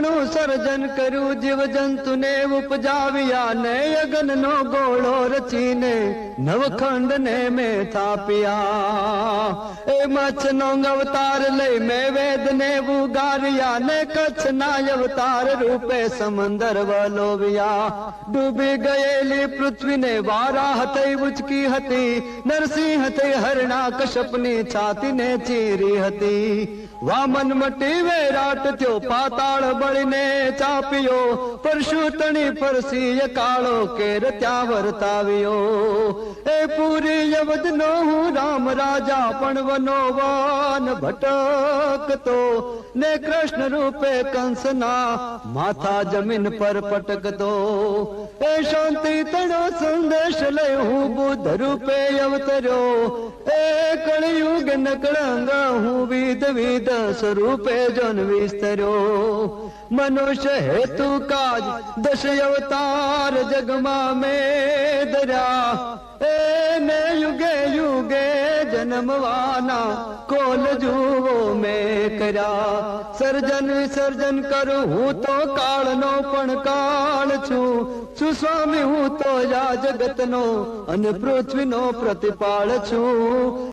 ઘણું સર્જન કર્યું જીવ જંતુને ઉપજાવ્યા ને યજ્ઞ નો ગોળો રચીને નવખંડ ને મેં થાપ્યા એ મચ્છ નો અવતાર લઈ મેં વેદ ને ઉગાર્યા ને કચ્છ ના અવતાર રૂપે સમંદર વલોવ્યા ડૂબી ગયેલી પૃથ્વીને વારા હતી ઉચકી હતી નરસિંહ થઈ હરણા કશ્યપની છાતીને ચીરી હતી વામન મટી વેરાટ થયો પાતાળ બળીને ચાપ્યો પરશુતણી પરસી કાળો કેર ત્યાં વર્તાવ્યો એ પૂરી યવદનો હું રામ રાજા પણ વનો વાન ભટકતો ને કૃષ્ણ રૂપે કંસના માથા જમીન પર પટકતો. એ શાંતિ તણો સંદેશ લઈ હું બુદ્ધ રૂપે અવતર્યો. એ કળિયુગ નકળંગ હું વિધ વિધ સ્વરૂપે જન વિસ્તર્યો. મનુષ્ય હેતુ કાજ દશ અવતાર જગમાં મેં દર્યા જન્મવાના કોલ જુઓ મેં કર્યા સર્જન વિસર્જન કરું હું તો કાળનો પણ કાળ છું છું સ્વામી હું તો આ જગતનો અને પૃથ્વીનો પ્રતિપાળ છું